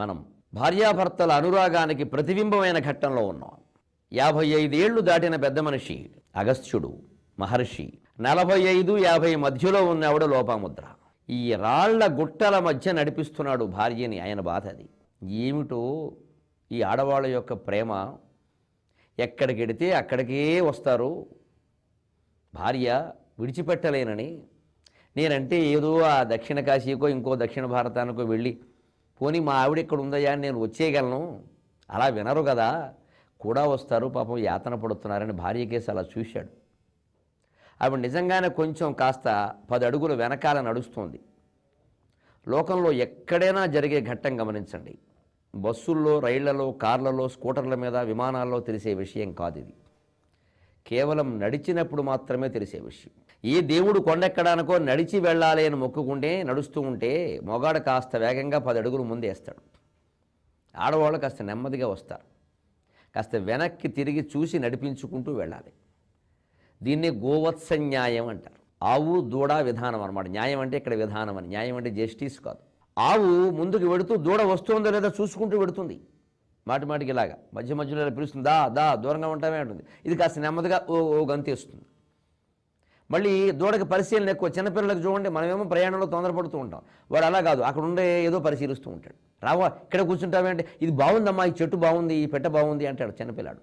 మనం భార్యాభర్తల అనురాగానికి ప్రతిబింబమైన ఘట్టంలో ఉన్నాం. యాభై ఐదేళ్ళు దాటిన పెద్ద మనిషి అగస్త్యుడు మహర్షి నలభై ఐదు యాభై మధ్యలో ఉన్నవాడు లోపాముద్ర. ఈ రాళ్ళ గుట్టల మధ్య నడిపిస్తున్నాడు భార్యని ఆయన బాధ అది. ఏమిటో ఈ ఆడవాళ్ళ యొక్క ప్రేమ. ఎక్కడికెడితే అక్కడికే వస్తారు. భార్య విడిచిపెట్టలేనని. నేనంటే ఏదో ఆ దక్షిణ కాశీకో ఇంకో దక్షిణ భారతానికో వెళ్ళి పోనీ మా ఆవిడ ఇక్కడ ఉందయ్యా అని నేను వచ్చేయగలను? అలా వినరు కదా. కూడా వస్తారు పాపం యాతన పడుతున్నారని భార్య కేసు అలా చూశాడు. ఆవిడ నిజంగానే కొంచెం కాస్త పది అడుగులు వెనకాల నడుస్తోంది. లోకంలో ఎక్కడైనా జరిగే ఘట్టం గమనించండి. బస్సుల్లో రైళ్ళలో కార్లలో స్కూటర్ల మీద విమానాల్లో తెలిసే విషయం కాదు ఇది. కేవలం నడిచినప్పుడు మాత్రమే తెలిసే విషయం. ఏ దేవుడు కొండెక్కడానికో నడిచి వెళ్ళాలి అని మొక్కుకుంటే నడుస్తూ ఉంటే మొగాడు కాస్త వేగంగా పది అడుగులు ముందేస్తాడు. ఆడవాళ్ళు కాస్త నెమ్మదిగా వస్తారు. కాస్త వెనక్కి తిరిగి చూసి నడిపించుకుంటూ వెళ్ళాలి. దీన్ని గోవత్స న్యాయం అంటారు. ఆవు దూడ విధానం అనమాట న్యాయం అంటే ఇక్కడ విధానం అని. న్యాయం అంటే జస్టిస్ కాదు. ఆవు ముందుకు వెడుతూ దూడ వస్తుందో లేదో చూసుకుంటూ వెడుతుంది. మాటి మాటికి ఇలాగా. మధ్య మధ్యలో పిలుస్తుంది. దా దా దూరంగా ఉంటామే ఉంటుంది ఇది కాస్త నెమ్మదిగా ఓ ఓ గంతేస్తుంది. మళ్ళీ దూడకి పరిశీలన ఎక్కువ. చిన్నపిల్లలకు చూడండి మనమేమో ప్రయాణంలో తొందరపడుతూ ఉంటాం. వాడు అలా కాదు అక్కడ ఉండే ఏదో పరిశీలిస్తూ ఉంటాడు. రావా ఇక్కడ కూర్చుంటావేంటే ఇది బాగుందమ్మా ఈ చెట్టు బాగుంది ఈ పెట్ట బాగుంది అంటాడు చిన్నపిల్లాడు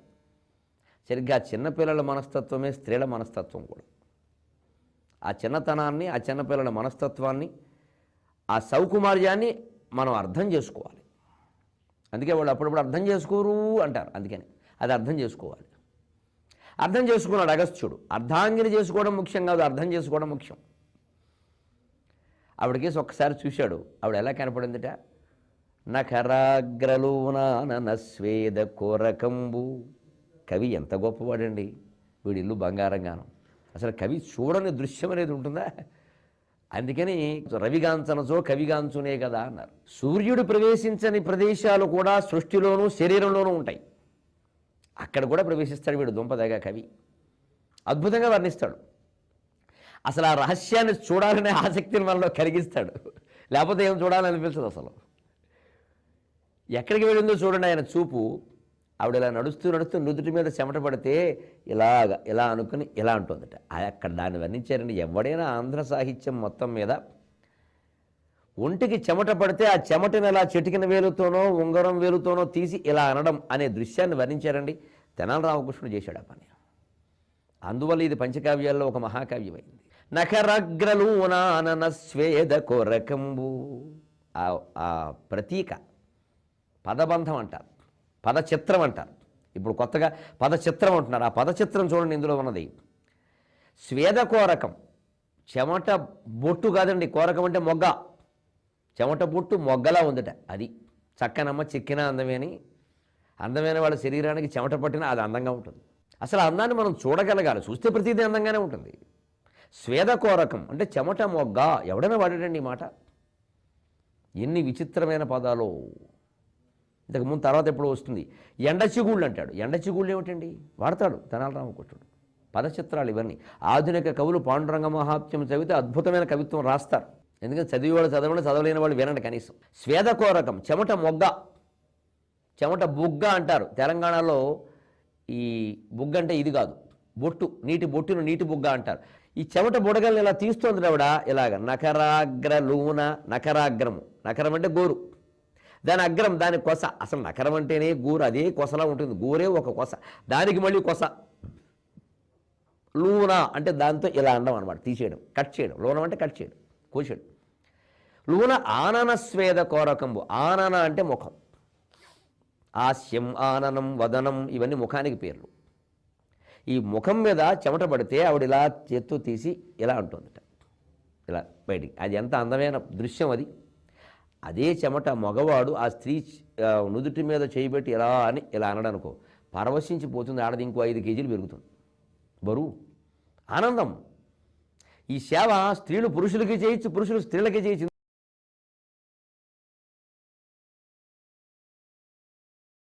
సరిగ్గా చిన్నపిల్లల మనస్తత్వమే స్త్రీల మనస్తత్వం కూడా. ఆ చిన్నతనాన్ని ఆ చిన్నపిల్లల మనస్తత్వాన్ని ఆ సౌకుమార్యాన్ని మనం అర్థం చేసుకోవాలి. అందుకే వాళ్ళు అప్పుడప్పుడు అర్థం చేసుకోరు అంటారు అందుకని. అది అర్థం చేసుకోవాలి. అర్థం చేసుకున్నాడు అగస్త్యుడు. అర్ధాంగిని చేసుకోవడం ముఖ్యం కాదు అర్థం చేసుకోవడం ముఖ్యం. ఆవిడకేసి ఒక్కసారి చూశాడు. ఆవిడ ఎలా కనపడిందిట? నఖరాగ్రలోనాన స్వేద కోరకంబు. కవి ఎంత గొప్పవాడండి. వీడి ఇల్లు బంగారంగాను. అసలు కవి చూడని దృశ్యం అనేది ఉంటుందా? అందుకని రవిగాంచనచో కవిగాంచునే కదా అన్నారు. సూర్యుడు ప్రవేశించని ప్రదేశాలు కూడా సృష్టిలోనూ శరీరంలోనూ ఉంటాయి. అక్కడ కూడా ప్రవేశిస్తాడు వీడు దుంపదగా కవి. అద్భుతంగా వర్ణిస్తాడు. అసలు ఆ రహస్యాన్ని చూడాలనే ఆసక్తిని మనలో కలిగిస్తాడు. లేకపోతే ఏం చూడాలనిపించదు అసలు. ఎక్కడికి వెళ్ళిందో చూడండి ఆయన చూపు. ఆవిడ ఇలా నడుస్తూ నడుస్తూ నుదుటి మీద చెమట పడితే ఇలాగ ఇలా అనుకుని ఇలా అంటుందట. అక్కడ దాన్ని వర్ణించారండి. ఎవడైనా ఆంధ్ర సాహిత్యం మొత్తం మీద ఒంటికి చెమట పడితే ఆ చెమటను ఎలా చెటికిన వేలుతోనో ఉంగరం వేలుతోనో తీసి ఇలా అనడం అనే దృశ్యాన్ని వర్ణించారండి తెనాలి రామకృష్ణుడు చేశాడు ఆ పని. అందువల్ల ఇది పంచకావ్యాల్లో ఒక మహాకావ్యమైంది. నఖరగ్రలూనానన స్వేద కొరకంబు ఆ ఆ ప్రతీక పదబంధం అంటారు పదచిత్రం అంటారు. ఇప్పుడు కొత్తగా పదచిత్రం అంటున్నారు. ఆ పదచిత్రం చూడండి ఇందులో ఉన్నది. స్వేద కోరకం చెమట బొట్టు కాదండి కోరకం అంటే మొగ్గ. చెమట బొట్టు మొగ్గలా ఉందట అది. చక్కనమ్మ చిక్కిన అందమేని అందమైన వాళ్ళ శరీరానికి చెమట పట్టినా అది అందంగా ఉంటుంది. అసలు అందాన్ని మనం చూడగలగాలి. చూస్తే ప్రతిదీ అందంగానే ఉంటుంది. స్వేదకోరకం అంటే చెమట మొగ్గ. ఎవడైనా వాడాడండి ఈ మాట? ఎన్ని విచిత్రమైన పదాలు. ఇంతకుముందు తర్వాత ఎప్పుడు వస్తుంది. ఎండచిగుళ్ళు అంటాడు. ఎండచిగుళ్ళు ఏమిటండి? వాడతాడు తెనాలి రామకృష్ణుడు పదచిత్రాలు ఇవన్నీ. ఆధునిక కవులు పాండురంగ మహాత్మ్యం చదివితే అద్భుతమైన కవిత్వం రాస్తారు. ఎందుకంటే చదివేవాళ్ళు చదవడం చదవలేని వాళ్ళు వినండి కనీసం. స్వేదకోరకం చెమట మొగ్గ చెమట బుగ్గ అంటారు. తెలంగాణలో ఈ బుగ్గ అంటే ఇది కాదు బొట్టు నీటి బొట్టును నీటి బుగ్గ అంటారు. ఈ చెమట బుడగల్ని ఇలా తీస్తోంది ఆవిడ ఇలాగ నకరాగ్ర లూన నకరాగ్రము నకరం అంటే గోరు. దాని అగ్రం దాని కొస. అసలు నకరం అంటేనే గోరు అదే కొసలా ఉంటుంది. గోరే ఒక కొస. దానికి మళ్ళీ కొస. లూన అంటే దాంతో ఇలా అనడం అనమాట తీసేయడం కట్ చేయడం. లూనం అంటే కట్ చేయడం. కోసేయడం లూన ఆనన స్వేద కోరకంబు. ఆనన అంటే ముఖం. ఆస్యం ఆననం వదనం ఇవన్నీ ముఖానికి పేర్లు. ఈ ముఖం మీద చెమట పడితే ఆవిడ ఇలా చేత్తో తీసి ఇలా అంటుందట. ఇలా బయటికి. అది ఎంత అందమైన దృశ్యం అది. అదే చెమట మగవాడు ఆ స్త్రీ నుదుటి మీద చేయబెట్టి ఇలా అని ఇలా అనడనుకో పరవశించిపోతుంది. ఆడది ఇంకో ఐదు కేజీలు పెరుగుతుంది. బరువు. ఆనందం. ఈ సేవ స్త్రీలు పురుషులకి చేయొచ్చు పురుషులు స్త్రీలకి చేయొచ్చు